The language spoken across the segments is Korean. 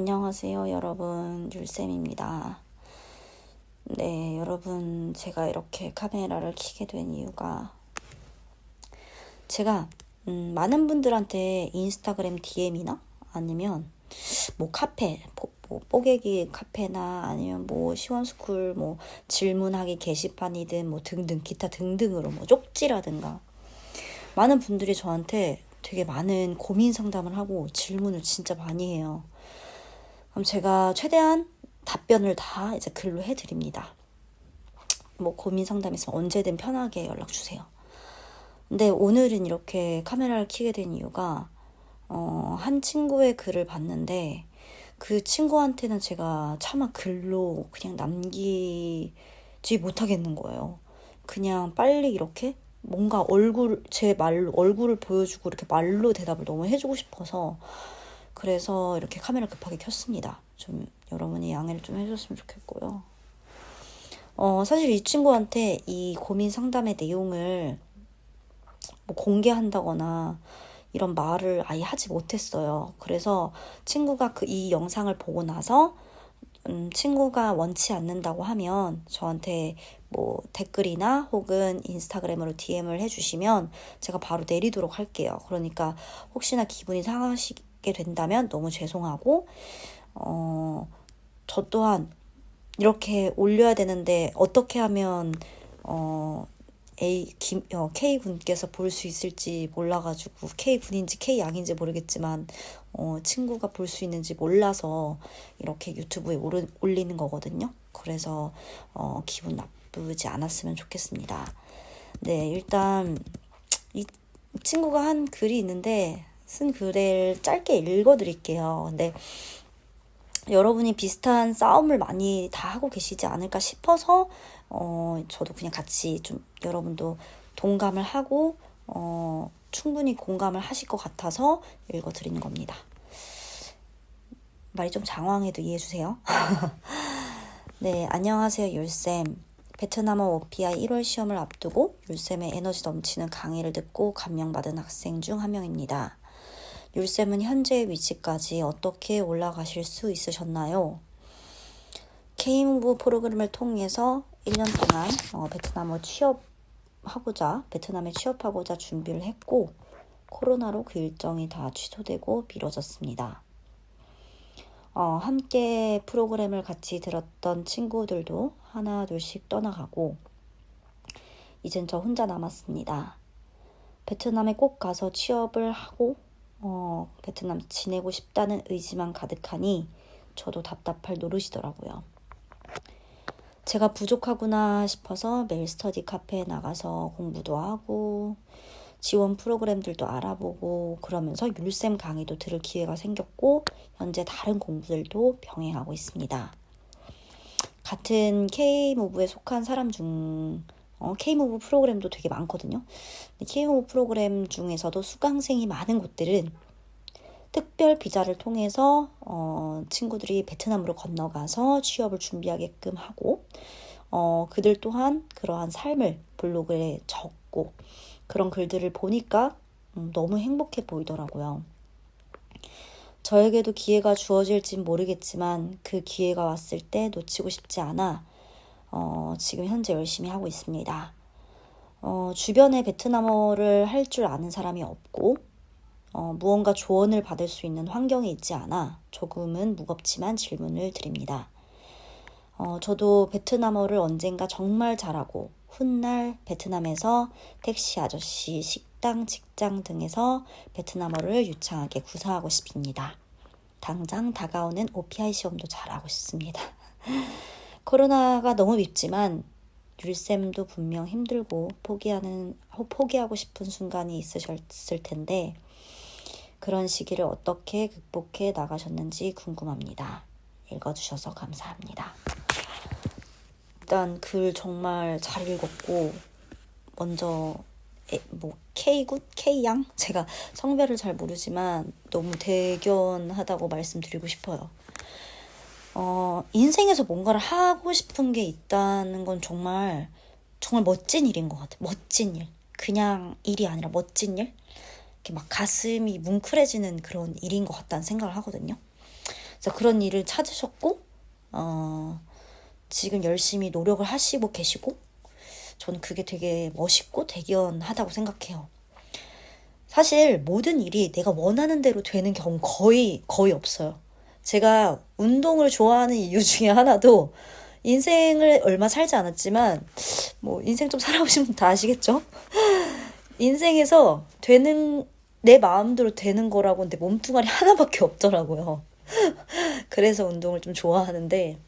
안녕하세요, 여러분. 율쌤입니다. 네, 여러분, 제가 이렇게 카메라를 켜게 된 이유가 제가 음, 많은 분들한테 인스타그램 DM이나 아니면 뭐 카페, 보, 뭐 뽀개기 카페나 아니면 뭐 시원스쿨 뭐 질문하기 게시판이든 뭐 등등 기타 등등으로 뭐 쪽지라든가 많은 분들이 저한테 되게 많은 고민 상담을 하고 질문을 진짜 많이 해요. 그럼 제가 최대한 답변을 다 이제 글로 해드립니다. 뭐 고민 상담 있으면 언제든 편하게 연락 주세요. 근데 오늘은 이렇게 카메라를 켜게 된 이유가 어, 한 친구의 글을 봤는데 그 친구한테는 제가 차마 글로 그냥 남기지 못하겠는 거예요. 그냥 빨리 이렇게 뭔가 얼굴 제 말로 얼굴을 보여주고 이렇게 말로 대답을 너무 해주고 싶어서 그래서 이렇게 카메라 급하게 켰습니다. 좀 여러분이 양해를 좀 해줬으면 좋겠고요. 어, 사실 이 친구한테 이 고민 상담의 내용을 뭐 공개한다거나 이런 말을 아예 하지 못했어요. 그래서 친구가 그 이 영상을 보고 나서 음, 친구가 원치 않는다고 하면 저한테 뭐 댓글이나 혹은 인스타그램으로 DM을 해주시면 제가 바로 내리도록 할게요. 그러니까 혹시나 기분이 상하시 게 된다면 너무 죄송하고, 어, 저 또한 이렇게 올려야 되는데 어떻게 하면, 어, A, 김, 어, K군께서 볼 수 있을지 몰라가지고, K군인지 K양인지 모르겠지만, 어, 친구가 볼 수 있는지 몰라서 이렇게 유튜브에 오르, 올리는 거거든요. 그래서, 어, 기분 나쁘지 않았으면 좋겠습니다. 네, 일단, 이 친구가 한 글이 있는데, 쓴 글을 짧게 읽어 드릴게요. 근데, 여러분이 비슷한 싸움을 많이 다 하고 계시지 않을까 싶어서 어 저도 그냥 같이 좀 여러분도 동감을 하고 어 충분히 공감을 하실 것 같아서 읽어 드리는 겁니다. 말이 좀 장황해도 이해해 주세요. 네, 안녕하세요, 율쌤. 베트남어 OPI 1월 시험을 앞두고 율쌤의 에너지 넘치는 강의를 듣고 감명받은 학생 중 한 명입니다. 율쌤은 현재의 위치까지 어떻게 올라가실 수 있으셨나요? K문부 프로그램을 통해서 1년 동안 어, 베트남어 취업하고자 베트남에 취업하고자 준비를 했고 코로나로 그 일정이 다 취소되고 미뤄졌습니다. 어, 함께 프로그램을 같이 들었던 친구들도 하나 둘씩 떠나가고 이젠 저 혼자 남았습니다. 베트남에 꼭 가서 취업을 하고 어, 베트남 지내고 싶다는 의지만 가득하니 저도 답답할 노릇이더라고요. 제가 부족하구나 싶어서 매일 스터디 카페에 나가서 공부도 하고 지원 프로그램들도 알아보고 그러면서 율쌤 강의도 들을 기회가 생겼고 현재 다른 공부들도 병행하고 있습니다. 같은 K무브에 속한 사람 중 어, K무브 프로그램도 되게 많거든요. K무브 프로그램 중에서도 수강생이 많은 곳들은 특별 비자를 통해서 어, 친구들이 베트남으로 건너가서 취업을 준비하게끔 하고 어, 그들 또한 그러한 삶을 블로그에 적고 그런 글들을 보니까 음, 너무 행복해 보이더라고요. 저에게도 기회가 주어질진 모르겠지만 그 기회가 왔을 때 놓치고 싶지 않아 어, 지금 현재 열심히 하고 있습니다. 어, 주변에 베트남어를 할 줄 아는 사람이 없고 어, 무언가 조언을 받을 수 있는 환경에 있지 않아 조금은 무겁지만 질문을 드립니다. 어, 저도 베트남어를 언젠가 정말 잘하고 훗날 베트남에서 택시 아저씨, 식당, 직장 등에서 베트남어를 유창하게 구사하고 싶습니다. 당장 다가오는 OPI 시험도 잘하고 싶습니다. 코로나가 너무 밉지만 율쌤도 분명 힘들고 포기하는 포기하고 싶은 순간이 있으셨을 텐데 그런 시기를 어떻게 극복해 나가셨는지 궁금합니다. 읽어주셔서 감사합니다. 일단 글 정말 잘 읽었고 먼저 에, 뭐 K군, K양 제가 성별을 잘 모르지만 너무 대견하다고 말씀드리고 싶어요. 어, 인생에서 뭔가를 하고 싶은 게 있다는 건 정말 정말 멋진 일인 것 같아요. 멋진 일. 그냥 일이 아니라 멋진 일. 이렇게 막 가슴이 뭉클해지는 그런 일인 것 같다는 생각을 하거든요. 그래서 그런 일을 찾으셨고, 어, 지금 열심히 노력을 하시고 계시고, 저는 그게 되게 멋있고 대견하다고 생각해요. 사실 모든 일이 내가 원하는 대로 되는 경우 거의, 거의 없어요. 제가 운동을 좋아하는 이유 중에 하나도 인생을 얼마 살지 않았지만, 뭐, 인생 좀 살아보시면 다 아시겠죠? 인생에서 되는, 내 마음대로 되는 거라고 내 몸뚱아리 하나밖에 없더라고요. 그래서 운동을 좀 좋아하는데,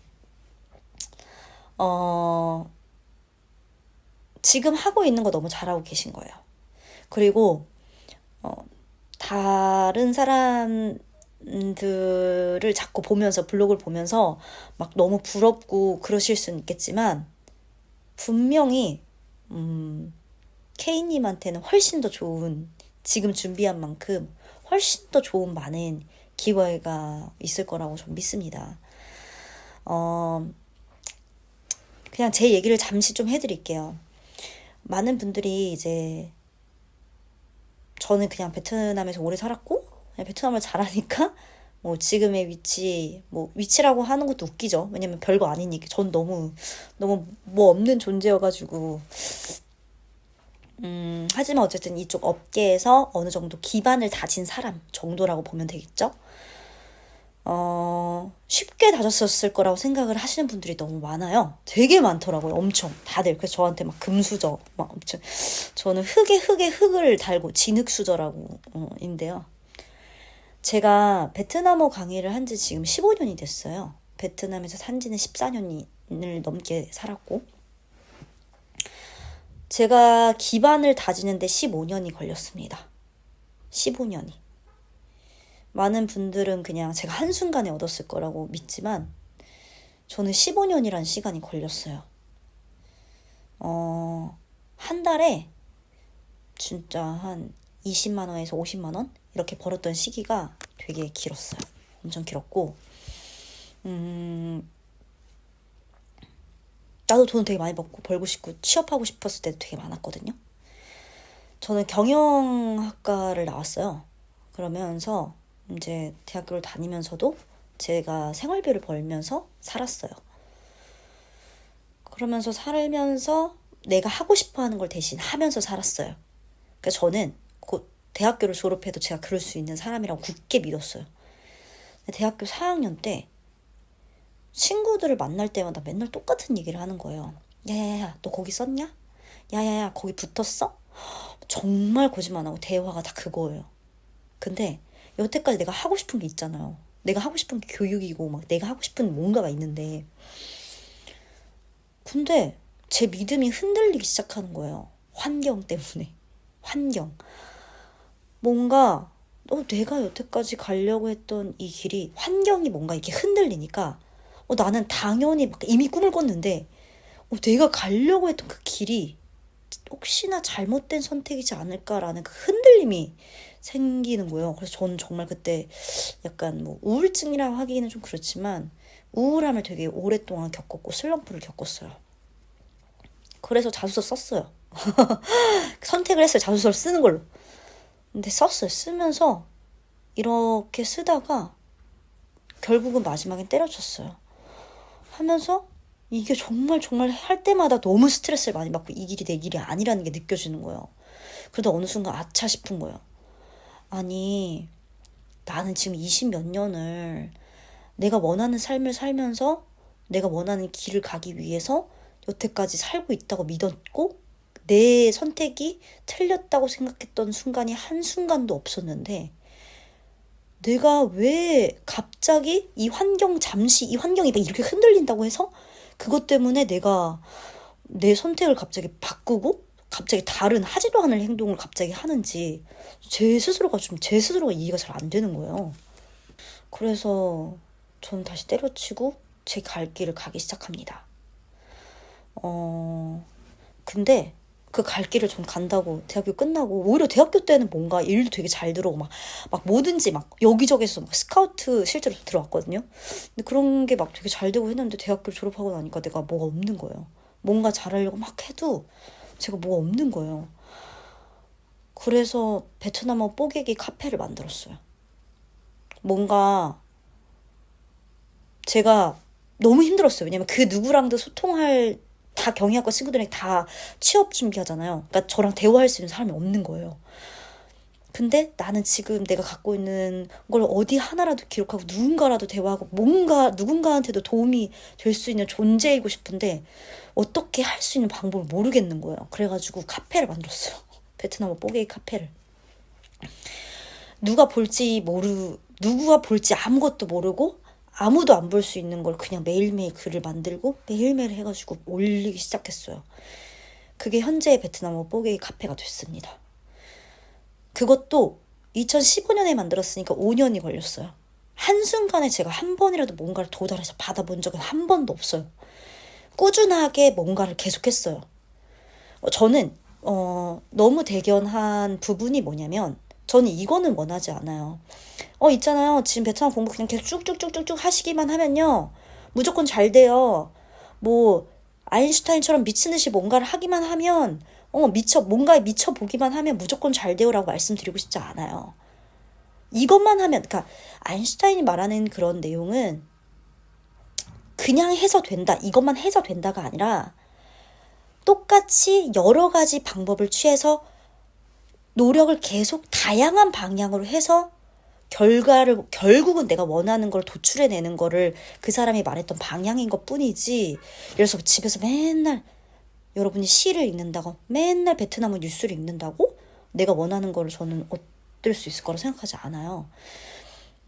어, 지금 하고 있는 거 너무 잘하고 계신 거예요. 그리고, 어, 다른 사람 들을 자꾸 보면서, 블로그를 보면서 막 너무 부럽고 그러실 수는 있겠지만, 분명히, 음, K님한테는 훨씬 더 좋은, 지금 준비한 만큼 훨씬 더 좋은 많은 기회가 있을 거라고 좀 믿습니다. 어, 그냥 제 얘기를 잠시 좀 해드릴게요. 많은 분들이 이제 저는 그냥 베트남에서 오래 살았고 베트남을 잘하니까 뭐 지금의 위치 뭐 위치라고 하는 것도 웃기죠. 왜냐면 별거 아니니까 전 너무 너무 뭐 없는 존재여가지고 음 하지만 어쨌든 이쪽 업계에서 어느 정도 기반을 다진 사람 정도라고 보면 되겠죠. 어, 쉽게 다졌었을 거라고 생각을 하시는 분들이 너무 많아요. 되게 많더라고요. 엄청. 다들. 그래서 저한테 막 금수저, 막 엄청. 저는 흙에 흙에 흙을 달고 진흙수저라고, 어, 인데요. 제가 베트남어 강의를 한 지 지금 15년이 됐어요. 베트남에서 산 지는 14년을 넘게 살았고. 제가 기반을 다지는데 15년이 걸렸습니다. 15년이. 많은 분들은 그냥 제가 한순간에 얻었을 거라고 믿지만 저는 15년이란 시간이 걸렸어요. 어, 한 달에 진짜 한 20만 원에서 50만 원 이렇게 벌었던 시기가 되게 길었어요. 엄청 길었고, 음, 나도 돈 되게 많이 벌고 벌고 싶고 취업하고 싶었을 때도 되게 많았거든요. 저는 경영학과를 나왔어요. 그러면서 이제 대학교를 다니면서도 제가 생활비를 벌면서 살았어요. 그러면서 살면서 내가 하고 싶어 하는 걸 대신 하면서 살았어요. 그러니까 저는 곧 대학교를 졸업해도 제가 그럴 수 있는 사람이라고 굳게 믿었어요. 대학교 4학년 때 친구들을 만날 때마다 맨날 똑같은 얘기를 하는 거예요. 야야야, 너 거기 썼냐? 야야야, 거기 붙었어? 정말 거짓말 안 하고 대화가 다 그거예요. 근데 여태까지 내가 하고 싶은 게 있잖아요. 내가 하고 싶은 게 교육이고 막 내가 하고 싶은 뭔가가 있는데 근데 제 믿음이 흔들리기 시작하는 거예요. 환경 때문에. 환경. 뭔가 어, 내가 여태까지 가려고 했던 이 길이 환경이 뭔가 이렇게 흔들리니까 어, 나는 당연히 막 이미 꿈을 꿨는데 어, 내가 가려고 했던 그 길이 혹시나 잘못된 선택이지 않을까라는 그 흔들림이 생기는 거예요. 그래서 저는 정말 그때 약간 뭐 우울증이라고 하기는 좀 그렇지만 우울함을 되게 오랫동안 겪었고 슬럼프를 겪었어요. 그래서 자소서 썼어요. 선택을 했어요. 자소서를 쓰는 걸로. 근데 썼어요. 쓰면서 이렇게 쓰다가 결국은 마지막엔 때려쳤어요. 하면서 이게 정말 정말 할 때마다 너무 스트레스를 많이 받고 이 길이 내 길이 아니라는 게 느껴지는 거예요. 그러다 어느 순간 아차 싶은 거예요. 아니, 나는 지금 20 몇 년을 내가 원하는 삶을 살면서 내가 원하는 길을 가기 위해서 여태까지 살고 있다고 믿었고 내 선택이 틀렸다고 생각했던 순간이 한순간도 없었는데 내가 왜 갑자기 이 환경 잠시 이 환경이 이렇게 흔들린다고 해서 그것 때문에 내가 내 선택을 갑자기 바꾸고 갑자기 다른 하지도 않을 행동을 갑자기 하는지 제 스스로가 좀 제 스스로가 이해가 잘 안 되는 거예요. 그래서 저는 다시 때려치고 제 갈 길을 가기 시작합니다. 어, 근데 그 갈 길을 전 간다고 대학교 끝나고 오히려 대학교 때는 뭔가 일도 되게 잘 들어오고 막, 막 뭐든지 막 여기저기서 막 스카우트 실제로 들어왔거든요. 근데 그런 게 막 되게 잘 되고 했는데 대학교를 졸업하고 나니까 내가 뭐가 없는 거예요. 뭔가 잘하려고 막 해도 제가 뭐가 없는 거예요. 그래서 베트남어 뽀개기 카페를 만들었어요. 뭔가 제가 너무 힘들었어요. 왜냐면 그 누구랑도 소통할 다 경희학과 친구들이 다 취업 준비하잖아요. 그러니까 저랑 대화할 수 있는 사람이 없는 거예요. 근데 나는 지금 내가 갖고 있는 걸 어디 하나라도 기록하고 누군가라도 대화하고 뭔가 누군가한테도 도움이 될 수 있는 존재이고 싶은데 어떻게 할 수 있는 방법을 모르겠는 거예요. 그래가지고 카페를 만들었어요. 베트남어 뽀개이 카페를. 누가 볼지 모르 누구가 볼지 아무것도 모르고 아무도 안 볼 수 있는 걸 그냥 매일매일 글을 만들고 매일매일 해가지고 올리기 시작했어요. 그게 현재의 베트남어 뽀개이 카페가 됐습니다. 그것도 2015년에 만들었으니까 5년이 걸렸어요. 한순간에 제가 한 번이라도 뭔가를 도달해서 받아본 적은 한 번도 없어요. 꾸준하게 뭔가를 계속했어요. 어, 저는 어, 너무 대견한 부분이 뭐냐면 저는 이거는 원하지 않아요. 어 있잖아요. 지금 베트남 공부 그냥 계속 쭉쭉쭉쭉쭉 하시기만 하면요. 무조건 잘 돼요. 뭐 아인슈타인처럼 미친 듯이 뭔가를 하기만 하면 어 미쳐 뭔가에 미쳐 보기만 하면 무조건 잘 돼요라고 말씀드리고 싶지 않아요. 이것만 하면 그러니까 아인슈타인이 말하는 그런 내용은 그냥 해서 된다. 이것만 해서 된다가 아니라 똑같이 여러 가지 방법을 취해서 노력을 계속 다양한 방향으로 해서 결과를 결국은 내가 원하는 걸 도출해내는 거를 그 사람이 말했던 방향인 것 뿐이지 들어서 집에서 맨날 여러분이 시를 읽는다고 맨날 베트남어 뉴스를 읽는다고 내가 원하는 거를 저는 얻을 수 있을 거라 생각하지 않아요.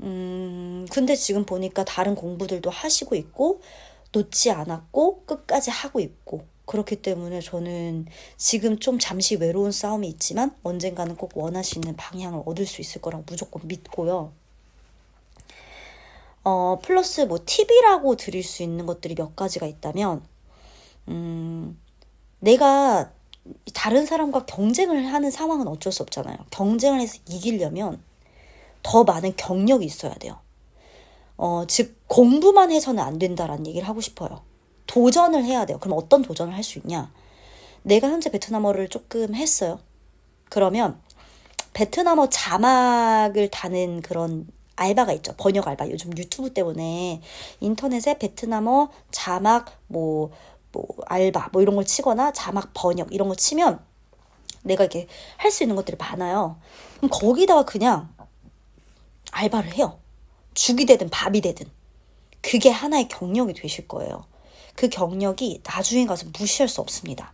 음, 근데 지금 보니까 다른 공부들도 하시고 있고 놓지 않았고 끝까지 하고 있고 그렇기 때문에 저는 지금 좀 잠시 외로운 싸움이 있지만 언젠가는 꼭 원하시는 방향을 얻을 수 있을 거라고 무조건 믿고요. 어, 플러스 뭐 팁이라고 드릴 수 있는 것들이 몇 가지가 있다면, 음, 내가 다른 사람과 경쟁을 하는 상황은 어쩔 수 없잖아요. 경쟁을 해서 이기려면 더 많은 경력이 있어야 돼요. 어, 즉, 공부만 해서는 안 된다라는 얘기를 하고 싶어요. 도전을 해야 돼요. 그럼 어떤 도전을 할 수 있냐? 내가 현재 베트남어를 조금 했어요. 그러면 베트남어 자막을 다는 그런 알바가 있죠. 번역 알바. 요즘 유튜브 때문에 인터넷에 베트남어 자막 뭐, 뭐 알바 뭐 이런 걸 치거나 자막 번역 이런 거 치면 내가 이렇게 할 수 있는 것들이 많아요. 그럼 거기다가 그냥 알바를 해요. 죽이 되든 밥이 되든. 그게 하나의 경력이 되실 거예요. 그 경력이 나중에 가서 무시할 수 없습니다.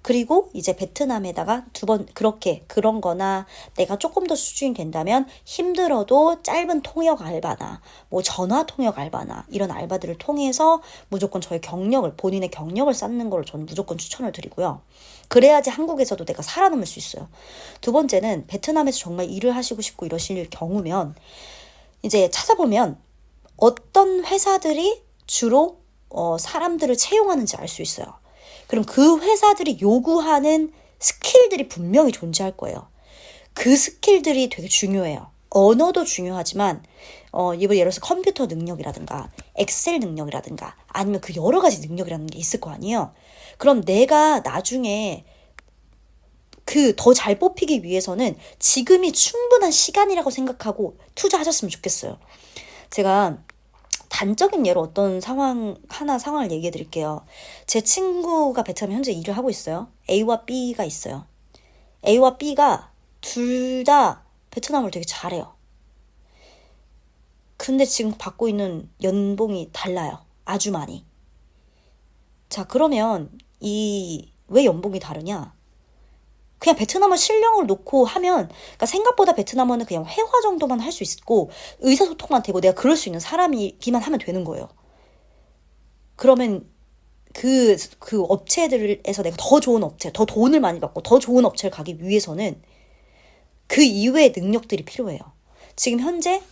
그리고 이제 베트남에다가 두 번 그렇게 그런 거나 내가 조금 더 수준이 된다면 힘들어도 짧은 통역 알바나 뭐 전화 통역 알바나 이런 알바들을 통해서 무조건 저의 경력을 본인의 경력을 쌓는 걸 저는 무조건 추천을 드리고요. 그래야지 한국에서도 내가 살아남을 수 있어요. 두 번째는 베트남에서 정말 일을 하시고 싶고 이러실 경우면 이제 찾아보면 어떤 회사들이 주로 어, 사람들을 채용하는지 알 수 있어요. 그럼 그 회사들이 요구하는 스킬들이 분명히 존재할 거예요. 그 스킬들이 되게 중요해요. 언어도 중요하지만 어, 예를 들어서 컴퓨터 능력이라든가 엑셀 능력이라든가 아니면 그 여러 가지 능력이라는 게 있을 거 아니에요. 그럼 내가 나중에 그 더 잘 뽑히기 위해서는 지금이 충분한 시간이라고 생각하고 투자하셨으면 좋겠어요. 제가 단적인 예로 어떤 상황 하나 상황을 얘기해 드릴게요. 제 친구가 베트남에 현재 일을 하고 있어요. A와 B가 있어요. A와 B가 둘 다 베트남을 되게 잘해요. 근데 지금 받고 있는 연봉이 달라요. 아주 많이. 자, 그러면 이 왜 연봉이 다르냐? 그냥 베트남어 실력을 놓고 하면 그러니까 생각보다 베트남어는 그냥 회화 정도만 할 수 있고 의사소통만 되고 내가 그럴 수 있는 사람이기만 하면 되는 거예요. 그러면 그, 그 업체들에서 내가 더 좋은 업체, 더 돈을 많이 받고 더 좋은 업체를 가기 위해서는 그 이외의 능력들이 필요해요. 지금 현재